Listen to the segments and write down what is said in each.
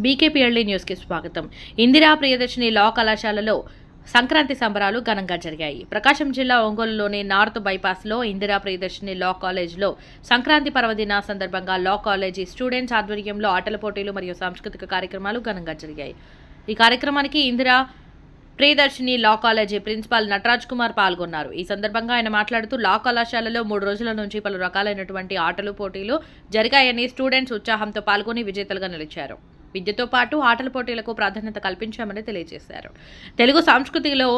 బీకేపీఎల్డీ న్యూస్కి స్వాగతం. ఇందిరా ప్రియదర్శిని లా కళాశాలలో సంక్రాంతి సంబరాలు ఘనంగా జరిగాయి. ప్రకాశం జిల్లా ఒంగోలులోని నార్త్ బైపాస్లో ఇందిరా ప్రియదర్శిని లా కాలేజ్లో సంక్రాంతి పర్వదిన సందర్భంగా లా కాలేజీ స్టూడెంట్స్ ఆధ్వర్యంలో ఆటల పోటీలు మరియు సాంస్కృతిక కార్యక్రమాలు ఘనంగా జరిగాయి. ఈ కార్యక్రమానికి Indira Priyadarshini law college principal Nataraj Kumar పాల్గొన్నారు. ఈ సందర్భంగా ఆయన మాట్లాడుతూ లా కళాశాలలో మూడు రోజుల నుంచి పలు రకాలైనటువంటి ఆటలు పోటీలు జరిగాయని స్టూడెంట్స్ ఉత్సాహంతో పాల్గొని విజేతలుగా నిలిచారు. విద్యతో పాటు ఆటల పోటీలకు ప్రాధాన్యత కల్పించామని తెలియజేశారు. తెలుగు సంస్కృతిలో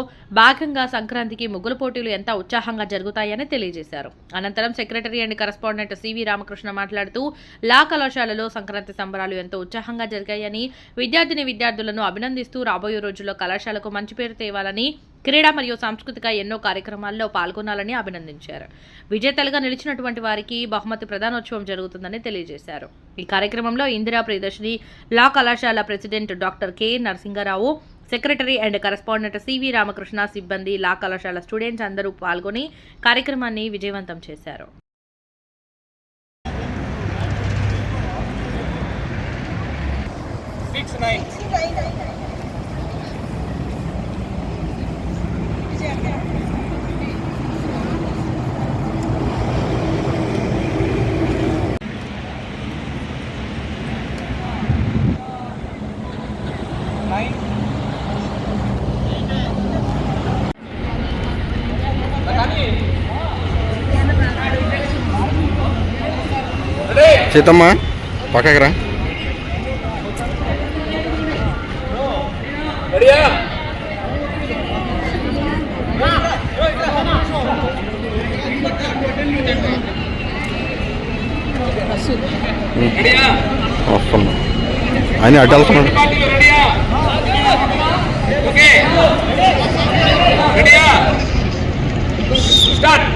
భాగంగా సంక్రాంతికి ముగ్గుల పోటీలు ఎంత ఉత్సాహంగా జరుగుతాయని తెలియజేశారు. అనంతరం secretary and correspondent C V Ramakrishna మాట్లాడుతూ లా కళాశాలలో సంక్రాంతి సంబరాలు ఎంతో ఉత్సాహంగా జరిగాయని విద్యార్థిని విద్యార్థులను అభినందిస్తూ రాబోయే రోజుల్లో కళాశాలకు మంచి పేరు తేవాలని క్రీడా మరియు సాంస్కృతిక ఎన్నో కార్యక్రమాల్లో పాల్గొనాలని అభినందించారు. విజేతలుగా నిలిచినటువంటి వారికి బహుమతి ప్రధానోత్సవం జరుగుతుందని తెలియజేశారు. ఈ కార్యక్రమంలో ఇందిరా ప్రియదర్శిని లా కళాశాల president doctor K. Narasingarao secretary and correspondent C V Ramakrishna సిబ్బంది లా కళాశాల స్టూడెంట్స్ అందరూ పాల్గొని కార్యక్రమాన్ని విజయవంతం చేశారు. Six nine సీతమ్మ పక్కకి రా వస్తున్నా. ఆయన అడ్డు వెళ్తున్నాడు start.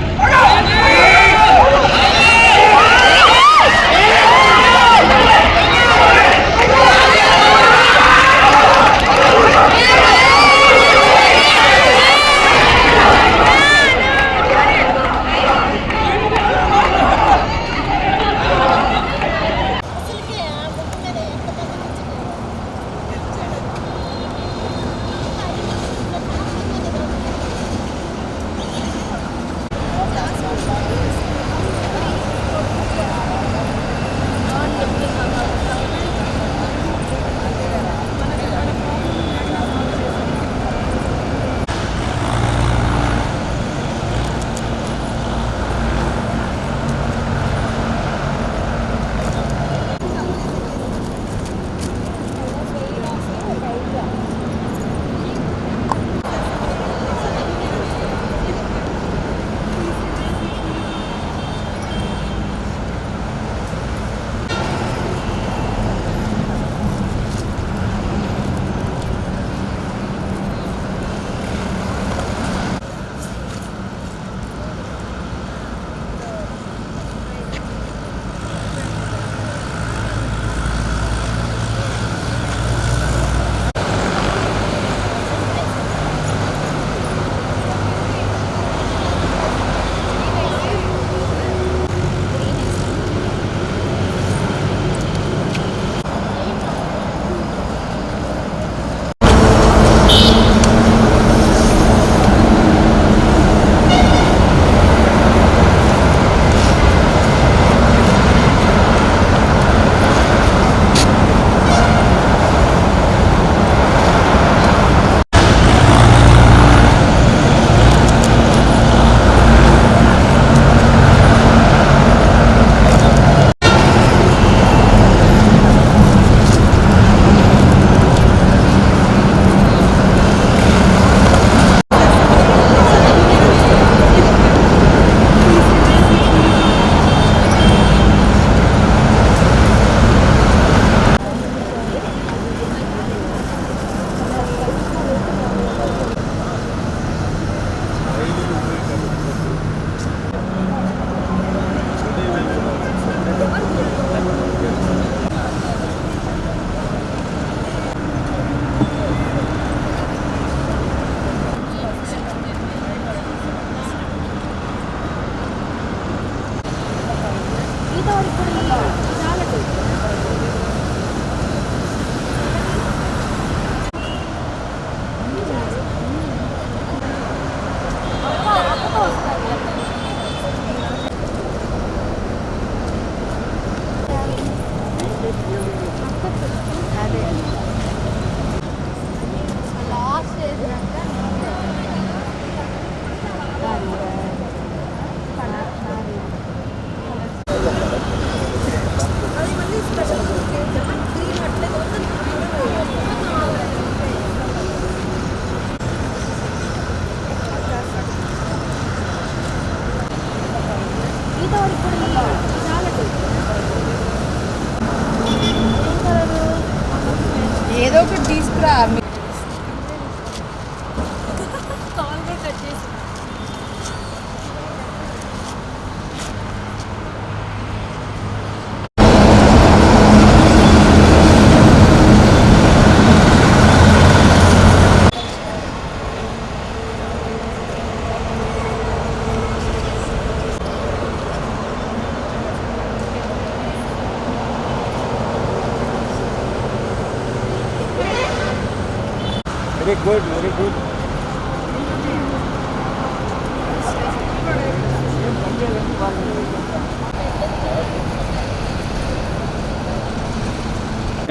Very good very good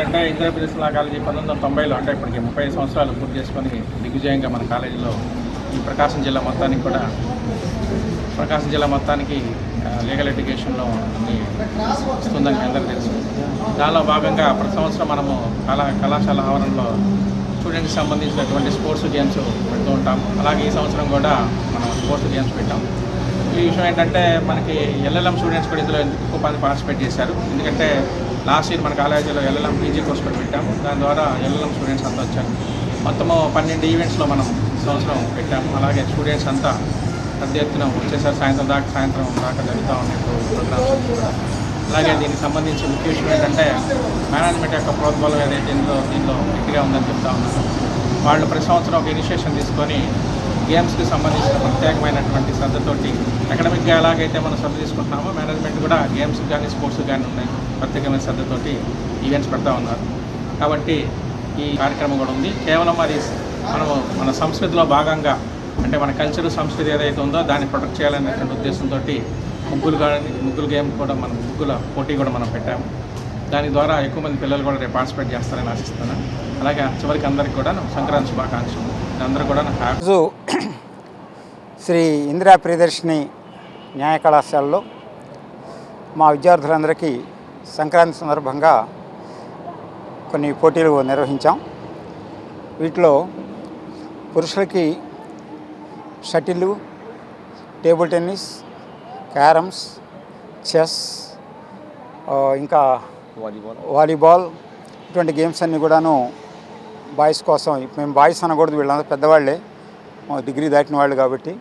అంటే ఇంద్రప్రదేశ్లా కాలేజీ పంతొమ్మిది వందల తొంభైలో అంటే ఇప్పటికి ముప్పై సంవత్సరాలు పూర్తి చేసుకొని దిగ్విజయంగా మన కాలేజీలో ఈ ప్రకాశం జిల్లా మొత్తానికి కూడా ప్రకాశం జిల్లా మొత్తానికి లీగల్ ఎడ్యుకేషన్లో వస్తుందని ఇస్తుందని అందరికీ తెలుసు. దానిలో భాగంగా ప్రతి సంవత్సరం మనము కళా కళాశాల ఆవరణలో స్టూడెంట్స్ సంబంధించినటువంటి స్పోర్ట్స్ గేమ్స్ పెడుతూ ఉంటాం అలాగే ఈ సంవత్సరం కూడా మనం స్పోర్ట్స్ గేమ్స్ పెట్టాం ఈ విషయం ఏంటంటే మనకి ఎల్ఎల్ఎం స్టూడెంట్స్ కూడా ఇందులో ఎక్కువ మంది పార్టిసిపేట్ చేశారు? ఎందుకంటే లాస్ట్ ఇయర్ మన కాలేజీలో ఎల్ఎల్ఎం పీజీ కోర్స్ కూడా పెట్టాము. దాని ద్వారా ఎల్ఎల్ఎం స్టూడెంట్స్ అంతా వచ్చారు. మొత్తము పన్నెండు ఈవెంట్స్లో మనం సంవత్సరం పెట్టాము. అలాగే స్టూడెంట్స్ అంతా పెద్ద ఎత్తున వచ్చేసారి. సాయంత్రం దాకా సాయంత్రం దాకా జరుగుతూ ఉన్నాయి ప్రోగ్రామ్స్ కూడా. అలాగే దీనికి సంబంధించి ముఖ్య విషయం ఏంటంటే మేనేజ్మెంట్ యొక్క ప్రోద్బలం ఏదైతే ఇందులో దీనిలో గట్టిగా ఉందని చెప్తా ఉన్నారు వాళ్ళు ప్రతి సంవత్సరం ఒక ఇనిషియేషన్ తీసుకొని గేమ్స్కి సంబంధించిన ప్రత్యేకమైనటువంటి శ్రద్ధతోటి అకాడమిక్గా ఎలాగైతే మనం శ్రద్ధ తీసుకుంటున్నామో మేనేజ్మెంట్ కూడా గేమ్స్ కానీ స్పోర్ట్స్ కానీ ఉన్నాయి ప్రత్యేకమైన శ్రద్ధతోటి ఈవెంట్స్ పెడతా ఉన్నారు. కాబట్టి ఈ కార్యక్రమం కూడా ఉంది. కేవలం అది మనము మన సంస్కృతిలో భాగంగా అంటే మన కల్చర్ సంస్కృతి ఏదైతే ఉందో దాన్ని ప్రొటెక్ట్ చేయాలనేటువంటి ఉద్దేశంతో ముగ్గులు కానీ ముగ్గులు గేమ్ కూడా మనం ముగ్గుల పోటీ కూడా మనం పెట్టాము. దాని ద్వారా ఎక్కువ మంది పిల్లలు కూడా రేపు పార్టిసిపేట్ చేస్తారని ఆశిస్తున్నాను. అలాగే చివరికి అందరికి కూడా సంక్రాంతి శుభాకాంక్షలు. అందరూ కూడా నాకు శ్రీ ఇందిరా ప్రియదర్శిని న్యాయ కళాశాలలో మా విద్యార్థులందరికీ సంక్రాంతి సందర్భంగా కొన్ని పోటీలు నిర్వహించాం. వీటిలో పురుషులకి shuttle table tennis carroms chess ఇంకా వాలీబాల్. ఇటువంటి గేమ్స్ అన్నీ కూడాను బాయ్స్ కోసం మేము బాయ్స్ అనకూడదు వీళ్ళందరూ పెద్దవాళ్ళే డిగ్రీ దాటిన వాళ్ళు కాబట్టి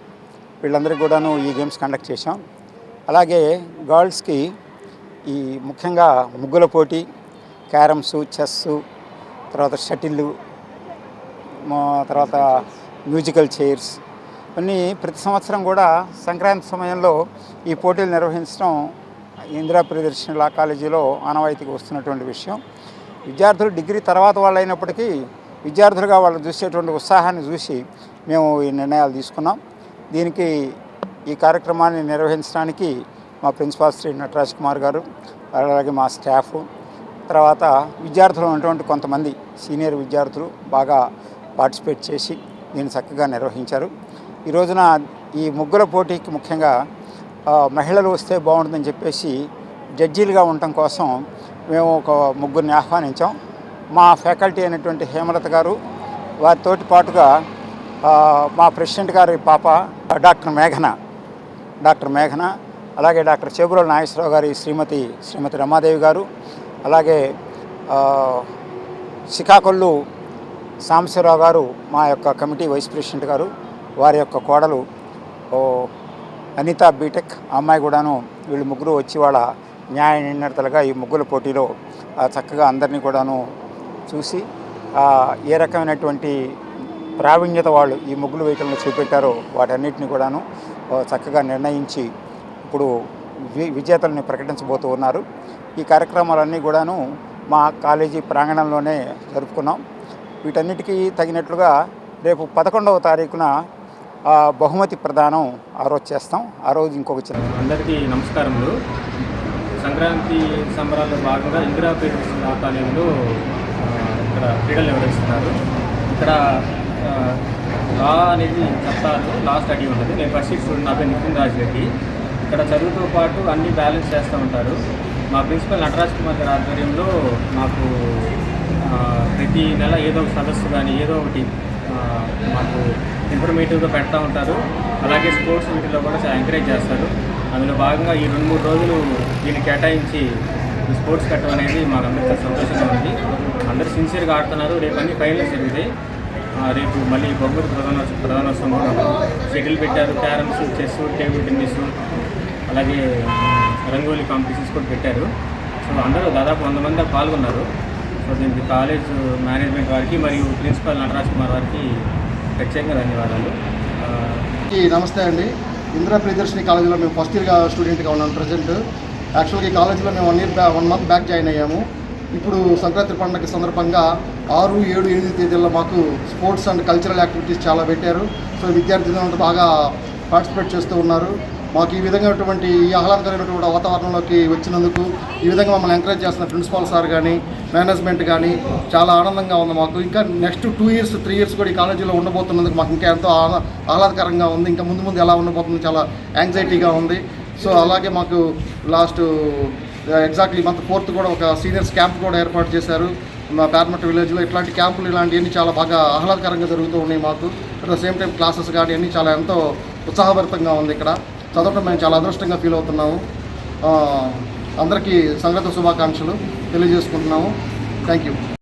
వీళ్ళందరికీ కూడాను ఈ గేమ్స్ కండక్ట్ చేసాం అలాగే గర్ల్స్కి ఈ ముఖ్యంగా ముగ్గుల పోటీ క్యారమ్స్ చెస్ తర్వాత షటిల్ తర్వాత మ్యూజికల్ చైర్స్ కొన్ని ప్రతి సంవత్సరం కూడా సంక్రాంతి సమయంలో ఈ పోటీలు నిర్వహించడం ఇందిరా ప్రియదర్శిని లా కాలేజీలో ఆనవాయితీకి వస్తున్నటువంటి విషయం. విద్యార్థులు డిగ్రీ తర్వాత వాళ్ళు అయినప్పటికీ విద్యార్థులుగా వాళ్ళు చూసేటువంటి ఉత్సాహాన్ని చూసి మేము ఈ నిర్ణయాలు తీసుకున్నాం. దీనికి ఈ కార్యక్రమాన్ని నిర్వహించడానికి మా ప్రిన్సిపాల్ శ్రీ నటరాజ్ కుమార్ గారు అలాగే మా స్టాఫ్ తర్వాత విద్యార్థులు ఉన్నటువంటి కొంతమంది సీనియర్ విద్యార్థులు బాగా పార్టిసిపేట్ చేసి దీన్ని చక్కగా నిర్వహించారు. ఈ రోజున ఈ ముగ్గుల పోటీకి ముఖ్యంగా మహిళలు వస్తే బాగుంటుందని చెప్పేసి జడ్జీలుగా ఉండటం కోసం మేము ఒక ముగ్గురిని ఆహ్వానించాం. మా ఫ్యాకల్టీ అయినటువంటి హేమలత గారు వారితోటి పాటుగా మా ప్రెసిడెంట్ గారి పాప డాక్టర్ మేఘన డాక్టర్ మేఘన అలాగే డాక్టర్ చేబురాల నాగేశ్వరరావు గారి శ్రీమతి శ్రీమతి రమాదేవి గారు అలాగే ఆ, సాంబశివరావు గారు మా యొక్క కమిటీ వైస్ ప్రెసిడెంట్ గారు వారి యొక్క కోడలు ఓ అనిత బీటెక్ అమ్మాయి కూడాను వీళ్ళు ముగ్గురు వచ్చి వాళ్ళ న్యాయ నిర్ణేతలుగా ఈ ముగ్గుల పోటీలో చక్కగా అందరినీ కూడాను చూసి ఏ రకమైనటువంటి ప్రావీణ్యత వాళ్ళు ఈ ముగ్గులు వేయటంలో చూపెట్టారో వాటన్నిటిని కూడాను చక్కగా నిర్ణయించి ఇప్పుడు వి విజేతలను ప్రకటించబోతూ ఉన్నారు. ఈ కార్యక్రమాలన్నీ కూడాను మా కాలేజీ ప్రాంగణంలోనే జరుపుకున్నాం. వీటన్నిటికీ తగినట్లుగా రేపు పదకొండవ తారీఖున బహుమతి ప్రదానం ఆ రోజు చేస్తాం. ఆ రోజు ఇంకొక చిన్న అందరికీ నమస్కారములు. సంక్రాంతి సంబరాల్లో భాగంగా ఇందిరాపేట పీరియడ్స్ ఇక్కడ క్రీడలు నిర్వహిస్తున్నారు. ఇక్కడ లా అనేది చెప్తారు లా స్టడీ ఉంటుంది నేను ఫస్ట్ స్టూడెంట్ నా పేరు నితిన్ రాజ్ రెడ్డి. ఇక్కడ చదువుతో పాటు అన్ని బ్యాలెన్స్ చేస్తూ ఉంటారు. మా ప్రిన్సిపల్ నటరాజ్ కుమార్ గారి ఆధ్వర్యంలో మాకు ప్రతి నెల ఏదో ఒక సదస్సు కానీ ఏదో ఒకటి మాకు ఇన్ఫర్మేటివ్గా పెడతా ఉంటారు. అలాగే స్పోర్ట్స్ వీటిలో కూడా చాలా ఎంకరేజ్ చేస్తారు. అందులో భాగంగా ఈ రెండు మూడు రోజులు దీన్ని కేటాయించి స్పోర్ట్స్ కట్టడం అనేది మాకందరికీ సంతోషంగా ఉంది. అందరూ సిన్సియర్గా ఆడుతున్నారు. రేపు అన్ని ఫైనల్స్ జరుగుతాయి. రేపు మళ్ళీ బొమ్మూరు ప్రధాన ప్రధానోత్సవం కూడా ఉంది. షటిల్ పెట్టారు. క్యారమ్స్ చెస్ టేబుల్ టెన్నిస్ అలాగే రంగోలీ కాంపిటీషన్స్ కూడా పెట్టారు. సో అందరూ దాదాపు వంద మంది పాల్గొన్నారు. సో దీనికి కాలేజ్ మేనేజ్మెంట్ వారికి మరియు ప్రిన్సిపల్ నటరాజ్ కుమార్ వారికి ప్రత్యేకంగా ధన్యవాదాలు. నమస్తే అండి. ఇందిరా ప్రియదర్శిని కాలేజీలో మేము ఫస్ట్ ఇయర్గా స్టూడెంట్గా ఉన్నాను ప్రజెంట్. యాక్చువల్గా ఈ కాలేజీలో మేము వన్ ఇయర్ బ్యా వన్ మంత్ బ్యాక్ జాయిన్ అయ్యాము. ఇప్పుడు సంక్రాంతి పండుగ సందర్భంగా ఆరు ఏడు ఎనిమిది తేదీల్లో మాకు స్పోర్ట్స్ అండ్ కల్చరల్ యాక్టివిటీస్ చాలా పెట్టారు. సో విద్యార్థులు బాగా పార్టిసిపేట్ చేస్తూ ఉన్నారు. మాకు ఈ విధమైనటువంటి ఈ ఆహ్లాదకరమైనటువంటి వాతావరణంలోకి వచ్చినందుకు ఈ విధంగా మమ్మల్ని ఎంకరేజ్ చేస్తున్న ప్రిన్సిపాల్ సార్ కానీ మేనేజ్మెంట్ కానీ చాలా ఆనందంగా ఉంది మాకు. ఇంకా next two years three years కూడా ఈ కాలేజీలో ఉండబోతున్నందుకు మాకు ఇంకా ఎంతో ఆహ్లాదకరంగా ఉంది. ఇంకా ముందు ముందు ఎలా ఉండబోతుంది చాలా యాంగ్జైటీగా ఉంది. సో అలాగే మాకు లాస్ట్ ఎగ్జాక్ట్లీ మంత్ ఫోర్త్ కూడా ఒక సీనియర్స్ క్యాంప్ కూడా ఏర్పాటు చేశారు. మా పేర్మట్ విలేజ్లో ఇట్లాంటి క్యాంపులు ఇలాంటివన్నీ చాలా బాగా ఆహ్లాదకరంగా జరుగుతూ ఉన్నాయి మాకు. At the same time classes కానీ అన్నీ చాలా ఎంతో ఉత్సాహభరితంగా ఉంది ఇక్కడ. చదవటం మేము చాలా అదృష్టంగా ఫీల్ అవుతున్నాము. అందరికీ సంగత శుభాకాంక్షలు తెలియజేసుకుంటున్నాము. Thank you.